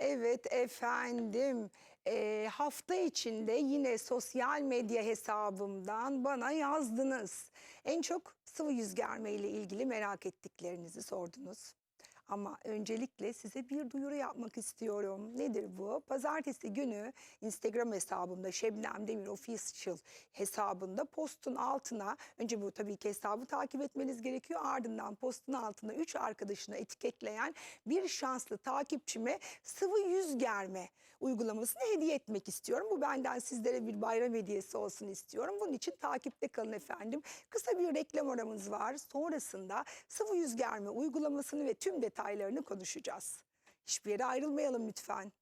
Evet efendim. Ee, hafta içinde yine sosyal medya hesabımdan bana yazdınız. En çok sıvı yüz germe ile ilgili merak ettiklerinizi sordunuz. Ama öncelikle size bir duyuru yapmak istiyorum. Nedir bu? Pazartesi günü Instagram hesabımda Şebnem Demir Official hesabında postun altına önce bu tabii ki hesabı takip etmeniz gerekiyor. Ardından postun altına 3 arkadaşını etiketleyen bir şanslı takipçime sıvı yüz germe uygulamasını hediye etmek istiyorum. Bu benden sizlere bir bayram hediyesi olsun istiyorum. Bunun için takipte kalın efendim. Kısa bir reklam aramız var. Sonrasında sıvı yüz germe uygulamasını ve tüm detaylarını konuşacağız. Hiçbir yere ayrılmayalım lütfen.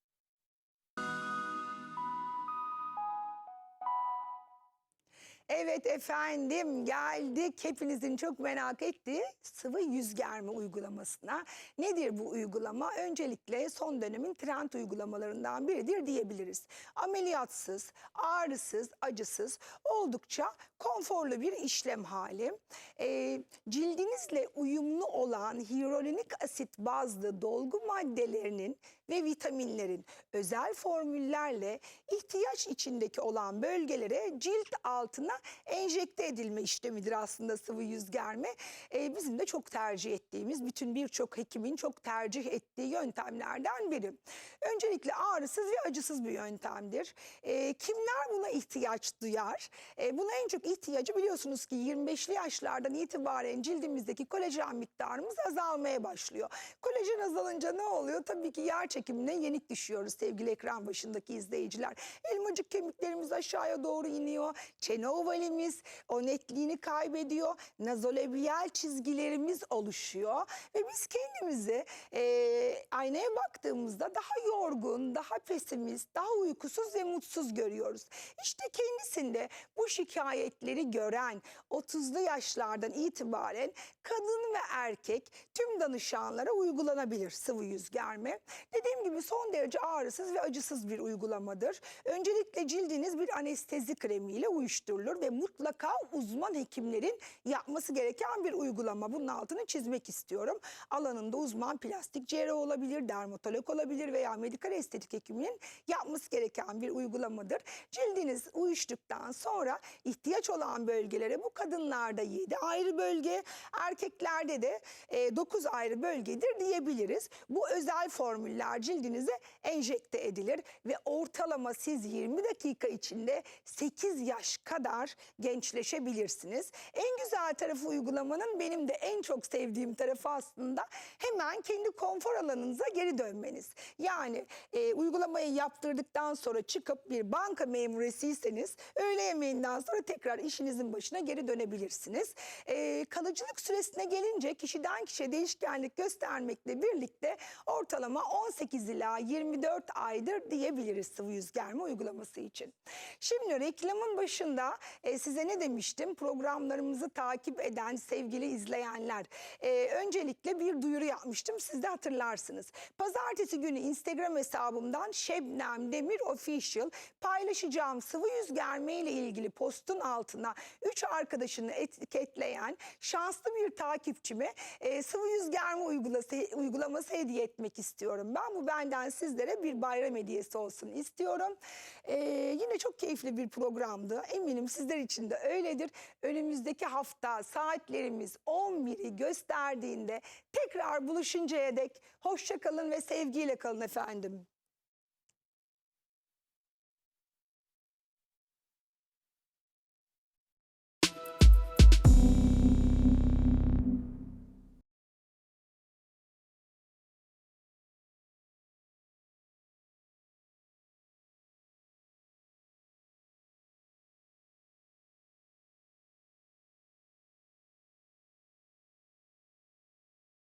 Evet efendim geldik hepinizin çok merak ettiği sıvı yüz germe uygulamasına. Nedir bu uygulama? Öncelikle son dönemin trend uygulamalarından biridir diyebiliriz. Ameliyatsız, ağrısız, acısız oldukça konforlu bir işlem hali. Ee, cildinizle uyumlu olan hyaluronik asit bazlı dolgu maddelerinin ve vitaminlerin özel formüllerle ihtiyaç içindeki olan bölgelere cilt altına enjekte edilme işlemidir aslında sıvı yüz germe. Ee, bizim de çok tercih ettiğimiz, bütün birçok hekimin çok tercih ettiği yöntemlerden biri. Öncelikle ağrısız ve acısız bir yöntemdir. Ee, kimler buna ihtiyaç duyar? Ee, buna en çok ihtiyacı biliyorsunuz ki 25'li yaşlardan itibaren cildimizdeki kolajen miktarımız azalmaya başlıyor. Kolajen azalınca ne oluyor? Tabii ki yer çekimine yenik düşüyoruz sevgili ekran başındaki izleyiciler. Elmacık kemiklerimiz aşağıya doğru iniyor. Çene ovalimiz o netliğini kaybediyor. Nazolabiyal çizgilerimiz oluşuyor. Ve biz kendimizi e, aynaya baktığımızda daha yorgun, daha pesimist, daha uykusuz ve mutsuz görüyoruz. İşte kendisinde bu şikayetleri gören 30'lu yaşlardan itibaren kadın ve erkek tüm danışanlara uygulanabilir sıvı yüz germe. Dediğim gibi son derece ağrısız ve acısız bir uygulamadır. Öncelikle cildiniz bir anestezi kremiyle uyuşturulur ve mutlaka uzman hekimlerin yapması gereken bir uygulama. Bunun altını çizmek istiyorum. Alanında uzman plastik cerrah olabilir, dermatolog olabilir veya medikal estetik hekiminin yapması gereken bir uygulamadır. Cildiniz uyuştuktan sonra ihtiyaç olan bölgelere bu kadınlarda 7 ayrı bölge, erkeklerde de 9 ayrı bölgedir diyebiliriz. Bu özel formüller cildinize enjekte edilir ve ortalama siz 20 dakika içinde 8 yaş kadar gençleşebilirsiniz. En güzel tarafı uygulamanın benim de en çok sevdiğim tarafı aslında hemen kendi konfor alanınıza geri dönmeniz. Yani e, uygulamayı yaptırdıktan sonra çıkıp bir banka memuresiyseniz öğle yemeğinden sonra tekrar işinizin başına geri dönebilirsiniz. E, kalıcılık süresine gelince kişiden kişiye değişkenlik göstermekle birlikte ortalama 18 ila 24 aydır diyebiliriz sıvı yüz germe uygulaması için. Şimdi reklamın başında e, size ne demiştim? Programlarımızı takip eden sevgili izleyenler. e, öncelikle bir duyuru yapmıştım. Siz de hatırlarsınız. Pazartesi günü Instagram hesabımdan Şebnem Demir Official paylaşacağım sıvı yüz germe ile ilgili postun altına 3 arkadaşını etiketleyen şanslı bir takipçime e, sıvı yüz germe uygulası, uygulaması hediye etmek istiyorum. Ben bu benden sizlere bir bayram hediyesi olsun istiyorum. E, yine çok keyifli bir programdı. Eminim sizler için de öyledir. Önümüzdeki hafta saatlerimiz 11'i gösterdiğinde tekrar buluşuncaya dek hoşça kalın ve sevgiyle kalın efendim.